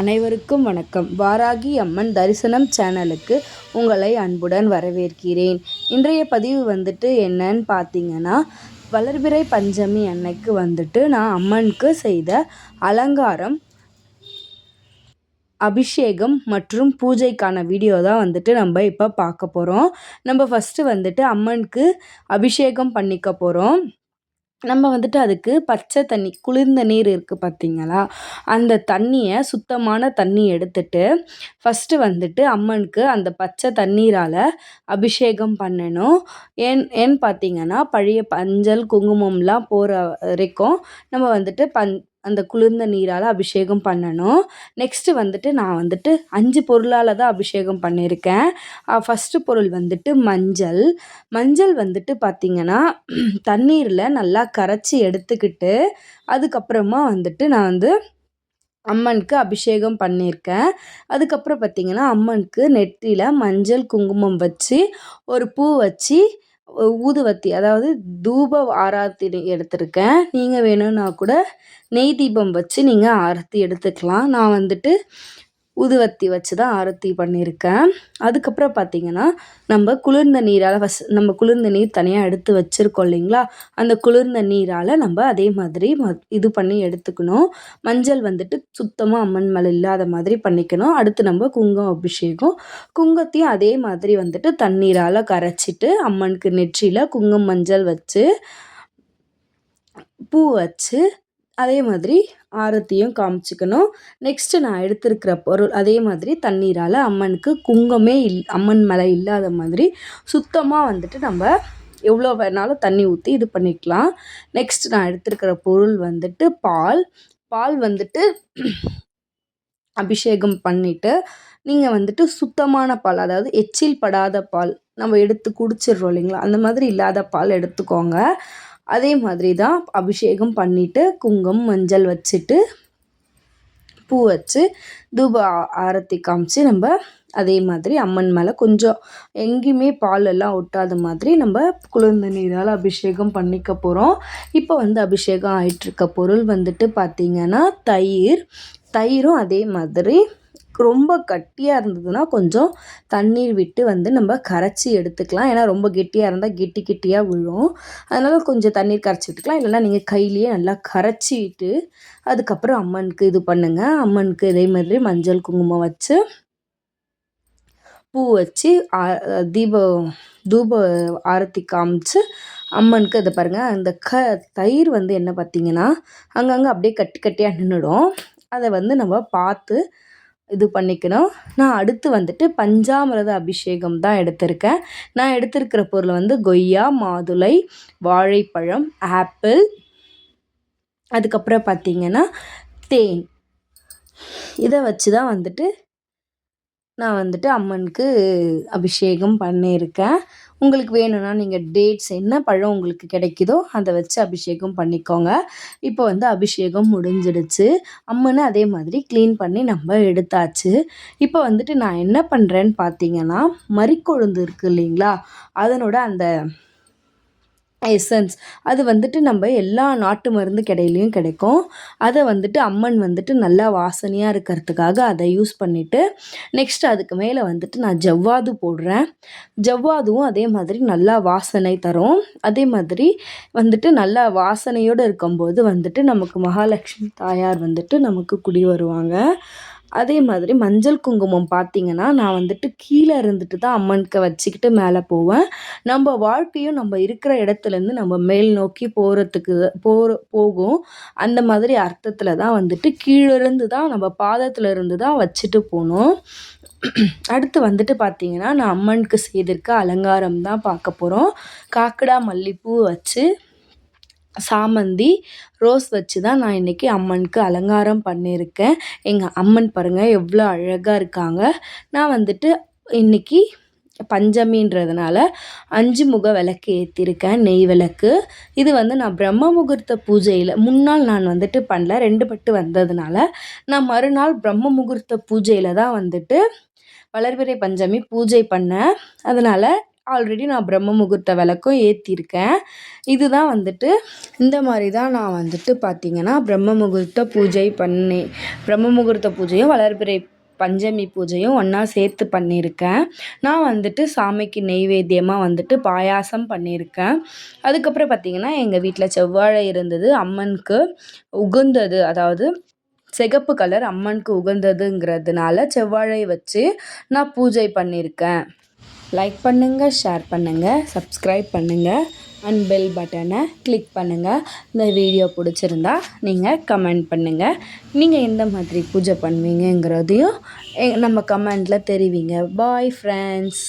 அனைவருக்கும் வணக்கம். வாராகி அம்மன் தரிசனம் சேனலுக்கு உங்களை அன்புடன் வரவேற்கிறேன். இன்றைய பதிவு வந்துட்டு என்னன்னு பார்த்தீங்கன்னா வளர்பிறை பஞ்சமி அன்னைக்கு வந்துட்டு நான் அம்மனுக்கு செய்த அலங்காரம் அபிஷேகம் மற்றும் பூஜைக்கான வீடியோ தான் வந்துட்டு நம்ம இப்போ பார்க்க போகிறோம் நம்ம ஃபஸ்ட்டு வந்துட்டு அம்மனுக்கு அபிஷேகம் பண்ணிக்க போகிறோம் நம்ம வந்துட்டு அதுக்கு பச்சை தண்ணி குளிர்ந்த நீர் இருக்குது பார்த்தீங்களா அந்த தண்ணியை சுத்தமான தண்ணி எடுத்துட்டு ஃபஸ்ட்டு வந்துட்டு அம்மனுக்கு அந்த பச்சை தண்ணீரால் அபிஷேகம் பண்ணணும். ஏன் ஏன்னு பார்த்தீங்கன்னா பழைய பஞ்சல் குங்குமம்லாம் போகிற வரைக்கும் நம்ம வந்துட்டு பஞ் அந்த குளிர்ந்த நீரால் அபிஷேகம் பண்ணணும். நெக்ஸ்ட்டு வந்துட்டு நான் வந்துட்டு அஞ்சு பொருளால் தான் அபிஷேகம் பண்ணியிருக்கேன் ஃபஸ்ட்டு பொருள் வந்துட்டு மஞ்சள். மஞ்சள் வந்துட்டு பார்த்திங்கன்னா தண்ணீரில் நல்லா கரைச்சி எடுத்துக்கிட்டு அதுக்கப்புறமா வந்துட்டு நான் வந்து அம்மனுக்கு அபிஷேகம் பண்ணியிருக்கேன் அதுக்கப்புறம் பார்த்திங்கன்னா அம்மனுக்கு நெற்றியில் மஞ்சள் குங்குமம் வச்சு ஒரு பூ வச்சு ஊதுவத்தி அதாவது தூப ஆராத்தி எடுத்திருக்கேன். நீங்கள் வேணும்னா கூட நெய் தீபம் வச்சு நீங்கள் ஆரத்தி எடுத்துக்கலாம். நான் வந்துட்டு ஊதுவத்தி வச்சு தான் ஆரத்தி பண்ணியிருக்கேன். அதுக்கப்புறம் பார்த்திங்கன்னா நம்ம குளிர்ந்த நீரால் ஃபஸ்ட் நம்ம குளிர்ந்த நீர் தனியாக எடுத்து வச்சுருக்கோம் இல்லைங்களா? அந்த குளிர்ந்த நீரால் நம்ம அதே மாதிரி ம இது பண்ணி எடுத்துக்கணும். மஞ்சள் வந்துட்டு சுத்தமாக அம்மன் மேலே இல்லாத மாதிரி பண்ணிக்கணும். அடுத்து நம்ம குங்குமம் அபிஷேகம். குங்கத்தையும் அதே மாதிரி வந்துட்டு தண்ணீரால் கரைச்சிட்டு அம்மனுக்கு நெற்றியில் குங்குமம் மஞ்சள் வச்சு பூ வச்சு அதே மாதிரி ஆரத்தியும் காமிச்சிக்கணும். நெக்ஸ்ட்டு நான் எடுத்திருக்கிற பொருள் அதே மாதிரி தண்ணீரால் அம்மனுக்கு குங்கமே இல் அம்மன் மேலே இல்லாத மாதிரி சுத்தமாக வந்துட்டு நம்ம எவ்வளோ வேணாலும் தண்ணி ஊற்றி இது பண்ணிக்கலாம். நெக்ஸ்ட் நான் எடுத்திருக்கிற பொருள் வந்துட்டு பால். பால் வந்துட்டு அபிஷேகம் பண்ணிவிட்டு நீங்கள் வந்துட்டு சுத்தமான பால் அதாவது எச்சில் படாத பால் நம்ம எடுத்து குடிச்சிடுறோம் இல்லைங்களா? அந்த மாதிரி இல்லாத பால் எடுத்துக்கோங்க. அதே மாதிரி தான் அபிஷேகம் பண்ணிவிட்டு குங்குமம் மஞ்சள் வச்சுட்டு பூ வச்சு தூப ஆரத்தி காமிச்சு நம்ம அதே மாதிரி அம்மன் மேலே கொஞ்சம் எங்கேயுமே பால் எல்லாம் ஒட்டாத மாதிரி நம்ம குளிர்ந்த நீரால் அபிஷேகம் பண்ணிக்க போகிறோம் இப்போ வந்து அபிஷேகம் ஆயிட்டுருக்க பொருள் வந்துட்டு பார்த்திங்கன்னா தயிர். தயிரும் அதே மாதிரி ரொம்ப கட்டியாக இருந்ததுன்னா கொஞ்சம் தண்ணீர் விட்டு வந்து நம்ம கரைச்சி எடுத்துக்கலாம். ஏன்னா ரொம்ப கெட்டியாக இருந்தால் கெட்டி கெட்டியாக விழும். அதனால் கொஞ்சம் தண்ணீர் கரைச்சி விட்டுக்கலாம் இல்லைனா நீங்கள் கையிலேயே நல்லா கரைச்சிட்டு அதுக்கப்புறம் அம்மனுக்கு இது பண்ணுங்கள் அம்மனுக்கு இதே மாதிரி மஞ்சள் குங்குமம் வச்சு பூ வச்சு தீபம் தூப ஆரத்தி காமிச்சு அம்மனுக்கு அதை பாருங்கள் அந்த க தயிர் வந்து என்ன பார்த்தீங்கன்னா அங்கங்கே அப்படியே கட்டி கட்டியாக நின்றுடும் அதை வந்து நம்ம பார்த்து இது பண்ணிக்கணும். நான் அடுத்து வந்துட்டு பஞ்சாமிரத அபிஷேகம் தான் எடுத்திருக்கேன். நான் எடுத்திருக்கிற பொருள் வந்து கொய்யா மாதுளை வாழைப்பழம் ஆப்பிள். அதுக்கப்புறம் பார்த்திங்கன்னா தேன். இதை வச்சு தான் வந்துட்டு நான் வந்துட்டு அம்மனுக்கு அபிஷேகம் பண்ணியிருக்கேன். உங்களுக்கு வேணும்னா நீங்கள் டேட்ஸ் என்ன பழம் உங்களுக்கு கிடைக்குதோ அதை வச்சு அபிஷேகம் பண்ணிக்கோங்க. இப்போ வந்து அபிஷேகம் முடிஞ்சிடுச்சு. அம்மனை அதே மாதிரி க்ளீன் பண்ணி நம்ம எடுத்தாச்சு. இப்போ வந்துட்டு நான் என்ன பண்ணுறேன்னு பார்த்தீங்கன்னா மறிக்கொழுந்து இருக்குது இல்லைங்களா? அதனோட அந்த எசன்ஸ் அது வந்துட்டு நம்ம எல்லா நாட்டு மருந்து கடையிலையும் கிடைக்கும். அதை வந்துட்டு அம்மன் வந்துட்டு நல்லா வாசனையாக இருக்கிறதுக்காக அதை யூஸ் பண்ணிவிட்டு நெக்ஸ்ட் அதுக்கு மேலே வந்துட்டு நான் ஜவ்வாது போடுறேன். ஜவ்வாதுவும் அதே மாதிரி நல்லா வாசனை தரும். அதே மாதிரி வந்துட்டு நல்லா வாசனையோடு இருக்கும்போது வந்துட்டு நமக்கு மகாலட்சுமி தாயார் வந்துட்டு நமக்கு குடி வருவாங்க. அதே மாதிரி மஞ்சள் குங்குமம் பார்த்திங்கன்னா நான் வந்துட்டு கீழே இருந்துட்டு தான் அம்மனுக்கு வச்சுக்கிட்டு மேலே போவேன். நம்ம வாழ்க்கையும் நம்ம இருக்கிற இடத்துலேருந்து நம்ம மேல் நோக்கி போகிறதுக்கு போகிற போகும். அந்த மாதிரி அர்த்தத்தில் தான் வந்துட்டு கீழிருந்து தான் நம்ம பாதத்தில் இருந்து தான் வச்சுட்டு போகணும். அடுத்து வந்துட்டு பார்த்திங்கன்னா நான் அம்மனுக்கு செய்திருக்க அலங்காரம் தான் பார்க்க போகிறோம் காக்கடா மல்லிப்பூ வச்சு சாமந்தி ரோஸ் வச்சு தான் நான் இன்றைக்கி அம்மனுக்கு அலங்காரம் பண்ணியிருக்கேன். எங்கள் அம்மன் பாருங்கள் எவ்வளோ அழகாக இருக்காங்க. நான் வந்துட்டு இன்றைக்கி பஞ்சமின்றதுனால அஞ்சு முக விளக்கு ஏற்றிருக்கேன் நெய் விளக்கு. இது வந்து நான் பிரம்ம முகூர்த்த பூஜையில் முன்னால் நான் வந்துட்டு பண்ணல ரெண்டு பட்டு வந்ததுனால நான் மறுநாள் பிரம்ம முகூர்த்த பூஜையில் தான் வந்துட்டு வளர்பிறை பஞ்சமி பூஜை பண்ணேன். அதனால் ஆல்ரெடி நான் பிரம்ம முகூர்த்த விளக்கும் ஏற்றிருக்கேன் இதுதான் வந்துட்டு இந்த மாதிரி தான் நான் வந்துட்டு பார்த்திங்கன்னா பிரம்ம முகூர்த்த பூஜை பண்ணி பிரம்ம முகூர்த்த பூஜையும் வளர்பிறை பஞ்சமி பூஜையும் ஒன்றா சேர்த்து பண்ணியிருக்கேன் நான் வந்துட்டு சாமிக்கு நெய்வேத்தியமாக வந்துட்டு பாயாசம் பண்ணியிருக்கேன் அதுக்கப்புறம் பார்த்திங்கன்னா எங்கள் வீட்டில் செவ்வாழை இருந்தது அம்மனுக்கு உகந்தது. அதாவது சிகப்பு கலர் அம்மனுக்கு உகந்ததுங்கிறதுனால செவ்வாழை வச்சு நான் பூஜை பண்ணியிருக்கேன் லைக் பண்ணுங்கள் ஷேர் பண்ணுங்கள் சப்ஸ்கிரைப் பண்ணுங்கள் அண்ட் பெல் பட்டனை கிளிக் பண்ணுங்கள் இந்த வீடியோ பிடிச்சிருந்தா நீங்கள் கமெண்ட் பண்ணுங்கள் நீங்கள் எந்த மாதிரி பூஜை பண்ணுவீங்கங்கிறதையும் எ நம்ம கமெண்டில் தெரிவிங்க. Bye friends